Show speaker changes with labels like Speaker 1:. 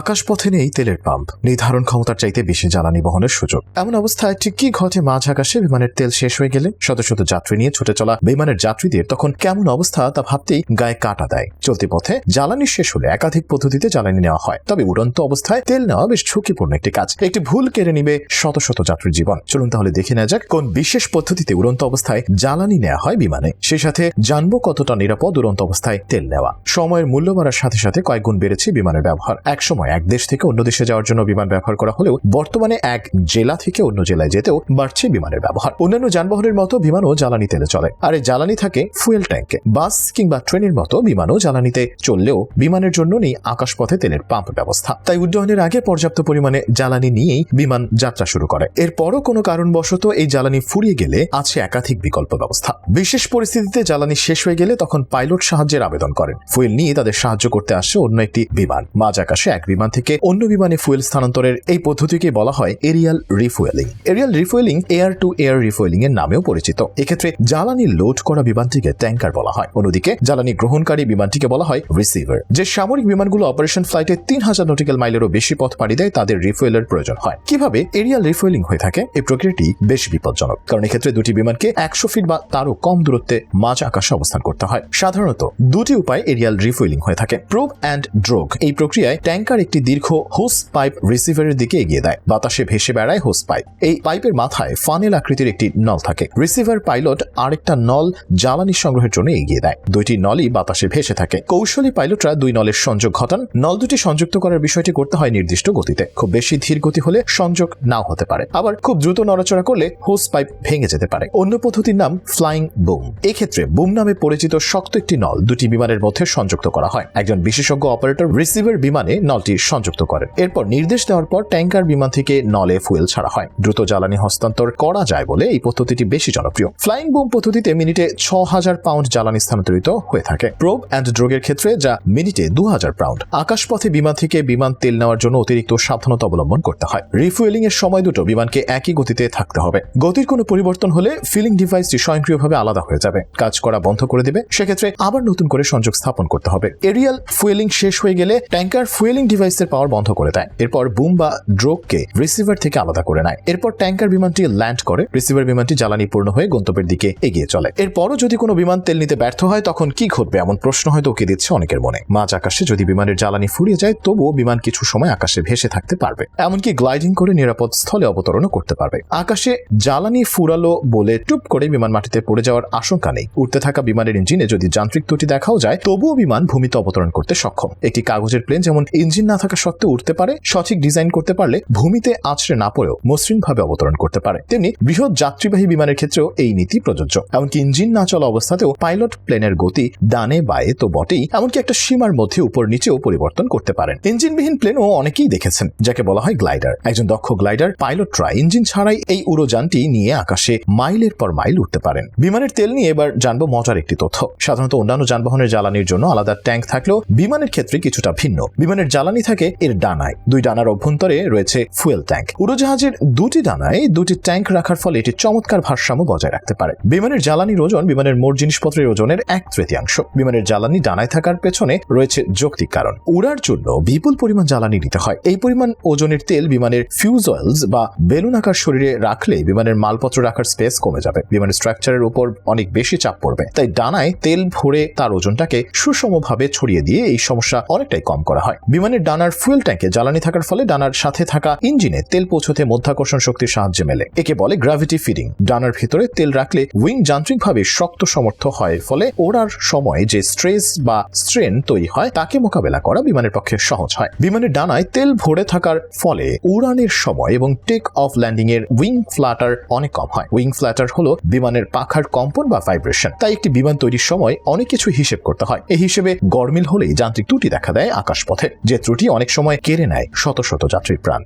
Speaker 1: আকাশপথে নেই তেলের পাম্প। নির্ধারণ ক্ষমতার চাইতে বেশি জ্বালানি বহনের সুযোগ। এমন অবস্থায় ঠিক কি ঘটে মাঝ আকাশে বিমানের তেল শেষ হয়ে গেলে? শত শত যাত্রী নিয়ে ছুটে চলা বিমানের যাত্রীদের তখন কেমন অবস্থা তা ভাবতেই গায়ে কাটা দেয়। চলতি পথে জ্বালানি শেষ হলে একাধিক পদ্ধতিতে জ্বালানি নেওয়া হয়। তবে উড়ন্ত অবস্থায় তেল নেওয়া বেশ ঝুঁকিপূর্ণ একটি কাজ। একটি ভুল কেড়ে নিবে শত শত যাত্রীর জীবন। চলুন তাহলে দেখে নেওয়া যাক কোন বিশেষ পদ্ধতিতে উড়ন্ত অবস্থায় জ্বালানি নেওয়া হয় বিমানে। সেই সাথে জানব কতটা নিরাপদ উড়ন্ত অবস্থায় তেল নেওয়া। সময়ের মূল্য বাড়ার সাথে সাথে কয়েক গুণ বেড়েছে বিমানের ব্যবহার। এক সময় এক দেশ থেকে অন্য দেশে যাওয়ার জন্য বিমান ব্যবহার করা হলেও বর্তমানে এক জেলা থেকে অন্য জেলায় যেতেও বাড়ছে বিমানের ব্যবহার। অন্যান্য যানবাহনের মতো বিমানও জ্বালানি তেলে চলে। আর এই জ্বালানি থাকে ফুয়েল ট্যাঙ্কে। বাস কিংবা ট্রেনের মতো বিমানও জ্বালানিতে চললেও বিমানের জন্য নেই আকাশপথে তেলের পাম্প ব্যবস্থা। তাই উড্ডয়নের আগে পর্যাপ্ত পরিমাণে জ্বালানি নিয়েই বিমান যাত্রা শুরু করে। এরপরও কোনো কারণবশত এই জ্বালানি ফুরিয়ে গেলে আছে একাধিক বিকল্প ব্যবস্থা। বিশেষ পরিস্থিতিতে জ্বালানি শেষ হয়ে গেলে তখন পাইলট সাহায্যের আবেদন করেন। ফুয়েল নিয়ে তাদের সাহায্য করতে আসছে অন্য একটি বিমান। মাঝ আকাশে এক বিমান থেকে অন্য বিমানে ফুয়েল স্থানান্তরের এই পদ্ধতিকে বলা হয় aerial refuelling. Aerial refuelling air to air refuelling এর নামেও পরিচিত। এক্ষেত্রে জ্বালানি লোড করা বিমানটিকে ট্যাঙ্কার বলা হয়। অন্যদিকে জ্বালানি গ্রহণকারী বিমানটিকে বলা হয় রিসিভার। যে সামরিক বিমানগুলো অপারেশন ফ্লাইটে তিন হাজার নটিক্যাল মাইলেরও বেশি পথ পাড়ি দেয়, তাদের রিফুয়েলের প্রয়োজন হয়। কীভাবে এরিয়াল রিফুয়েলিং হয়ে থাকে? এই প্রক্রিয়াটি বেশ বিপজ্জনক। কারণ এক্ষেত্রে দুটি বিমানকে একশো ফিট বা তারও কম দূরত্বে মাঝ আকাশে অবস্থান করতে হয়। সাধারণত দুটি উপায় এরিয়াল রিফুয়েলিং হয়ে থাকে। প্রোব অ্যান্ড ড্রোগ এই প্রক্রিয়ায় ট্যাঙ্কার একটি দীর্ঘ হোস পাইপ রিসিভারের দিকে এগিয়ে দেয়। বাতাসে ভেসে বেড়ায় হোস পাইপ। এই পাইপের মাথায় ফানেল আকৃতির একটি নল থাকে। রিসিভার পাইলট আরেকটা নল জ্বালানি সংগ্রহের জন্য এগিয়ে দেয়। দুইটি নলই বাতাসে ভেসে থাকে। কৌশলী পাইলটরা দুই নলের সংযোগ ঘটান। নল দুটি সংযুক্ত করার বিষয়টি করতে হয় নির্দিষ্ট গতিতে। খুব বেশি ধীর গতি হলে সংযোগ নাও হতে পারে। আবার খুব দ্রুত নড়াচড়া করলে হোস পাইপ ভেঙে যেতে পারে। অন্য পদ্ধতির নাম ফ্লাইং বুম। এক্ষেত্রে বুম নামে পরিচিত শক্ত একটি নল দুটি বিমানের মধ্যে সংযুক্ত করা হয়। একজন বিশেষজ্ঞ অপারেটর রিসিভার বিমানে নলটি সংযুক্ত করেন এরপর নির্দেশ দেওয়ার পর ট্যাঙ্কার বিমান থেকে নলে ফুয়েল ছাড়া হয়। দ্রুত জ্বালানি হস্তান্তর করা যায় বলে এই পদ্ধতিটি বেশি জনপ্রিয়। ফ্লাইং বুম পদ্ধতিতে মিনিটে ছ হাজার পাউন্ড জ্বালানি স্থানান্তরিত হয়ে থাকে। প্রোব অ্যান্ড ড্রোগের ক্ষেত্রে যা মিনিটে দু হাজার পাউন্ড। আকাশপথে বিমান থেকে বিমান তেল নেওয়ার জন্য অতিরিক্ত সাবধানতা অবলম্বন করতে হয়। রিফুয়েলিং এর সময় দুটো বিমানকে একই গতিতে থাকতে হবে। গতির কোনো পরিবর্তন হলে ফিলিং ডিভাইসটি স্বয়ংক্রিয়ভাবে আলাদা হয়ে যাবে। কাজ করা বন্ধ করে দেবে। সেক্ষেত্রে আবার নতুন করে সংযোগ স্থাপন করতে হবে। এরিয়াল ফুয়েলিং শেষ হয়ে গেলে ট্যাঙ্কার ফুয়েলিং ডিভাইসের পাওয়ার বন্ধ করে দেয়। এরপর বুম বা ড্রোগকে রিসিভার থেকে আলাদা করে নেয়। এরপর ট্যাঙ্কার বিমানটি ল্যান্ড করে। রিসিভার বিমানটি জ্বালানি পূর্ণ হয়ে গন্তব্যের দিকে এগিয়ে চলে। এরপরও যদি কোনো বিমান তেল নিতে ব্যর্থ হয়, তখন কি ঘটবে এমন প্রশ্ন হয়তো উকে দিচ্ছে অনেকের মনে। মাঝ আকাশে যদি বিমানের জ্বালানি ফুরিয়ে যায়, তবুও বিমান কিছু সময় আকাশে ভেসে থাকতে পারবে। এমনকি গ্লাইডিং করে নিরাপদ স্থলে অবতরণও করতে পারবে। আকাশে জ্বালানি ফুরালো বলে টুপ করে বিমান মাটিতে পড়ে যাওয়ার আশঙ্কা নেই। উঠতে থাকা বিমানের ইঞ্জিনে যদি যান্ত্রিক ত্রুটি দেখাও যায়, তবুও বিমান ভূমিতে অবতরণ করতে সক্ষম। একটি কাগজের প্লেন যেমন ইঞ্জিন না থাকা সত্ত্বেও উঠতে পারে, সঠিক ডিজাইন করতে পারলে ভূমিতে আছড়ে না পড়েও মসৃণভাবে অবতরণ করতে পারে। তেমনি বৃহৎ যাত্রীবাহী বিমানের ক্ষেত্রেও এই নীতি প্রযোজ্য। এমনকি ইঞ্জিন না চলা অবস্থাতেও পাইলট প্লেনের গতি ডানে বায়ে তো বটেই, এমনকি একটা সীমার মধ্যে উপর নিচেও পরিবর্তন করতে পারেন। ইঞ্জিনবিহীন প্লেনও অনেকেই দেখেছেন, যাকে বলা হয় গ্লাইডার। একজন দক্ষ গ্লাইডার পাইলটরা ইঞ্জিন ছাড়াই এই উড়োযানটি নিয়ে আকাশে মাইলের পর মাইল উঠতে পারেন। বিমানের তেল নিয়ে এবার জানব মজার একটি তথ্য। সাধারণত অন্যান্য যানবাহনের জ্বালানির জন্য আলাদা ট্যাঙ্ক থাকলেও বিমানের ক্ষেত্রে কিছুটা ভিন্ন। বিমানের জ্বালানি থাকে এর ডানায়। দুই ডানার অভ্যন্তরে রয়েছে ফুয়েল ট্যাঙ্ক। উড়োজাহাজের দুটি ডানায় দুটি ট্যাঙ্ক রাখার ফলে এটি চমৎকার ভারসাম্য বজায় রাখতে পারে। বিমানের জ্বালানির ওজন বিমানের মোট জিনিসপত্রের ওজনের এক তৃতীয়াংশ। বিমানের জ্বালানি ডানায় থাকার পেছনে রয়েছে যৌক্তিক কারণ। উড়ার জন্য বিপুল পরিমাণ জ্বালানি নিতে হয়। এই পরিমাণ ওজনের তেল বিমানের ফিউজ অয়েলস বা বেলুন আকার শরীরে রাখলে বিমানের মালপত্র রাখার স্পেস কমে যাবে। বিমানের স্ট্রাকচারের উপর অনেক বেশি চাপ পড়বে। তাই ডানায় তেল ভরে তার ওজনটাকে সুষমভাবে ছড়িয়ে দিয়ে এই সমস্যা অনেকটাই কম করা হয়। বিমানের ডানার ফুয়েল ট্যাঙ্কে জ্বালানি থাকার ফলে ডানার সাথে থাকা ইঞ্জিনে তেল পৌঁছতে মধ্যাকর্ষণ শক্তির সাহায্যে মেলে। একে বলে গ্র্যাভিটি ফিডিং ডানার ভিতরে তেল রাখলে উইং যান্ত্রিকভাবে শক্ত সমর্থ হয়, ফলে ওড়ার সময় যে স্ট্রেস বা স্ট্রেন তৈরি হয়, তাকে মোকাবেলা করা বিমানের পক্ষে সহজ হয়। বিমানের ডানায় তেল ভরে থাকার ফলে উড়ানের সময় এবং টেক অফ ল্যান্ডিং এর উইং ফ্ল্যাটার অনেক কম হয়। উইং ফ্ল্যাটার হলো বিমানের পাখার কম্পন বা ভাইব্রেশন তাই একটি বিমান তৈরির সময় অনেক কিছু হিসেব করতে হয়। এই হিসেবে গরমিল হলেই যান্ত্রিক ত্রুটি দেখা দেয় আকাশপথে। যে ত্রুটি অনেক সময় কেড়ে নেয় শত শত যাত্রীর প্রাণ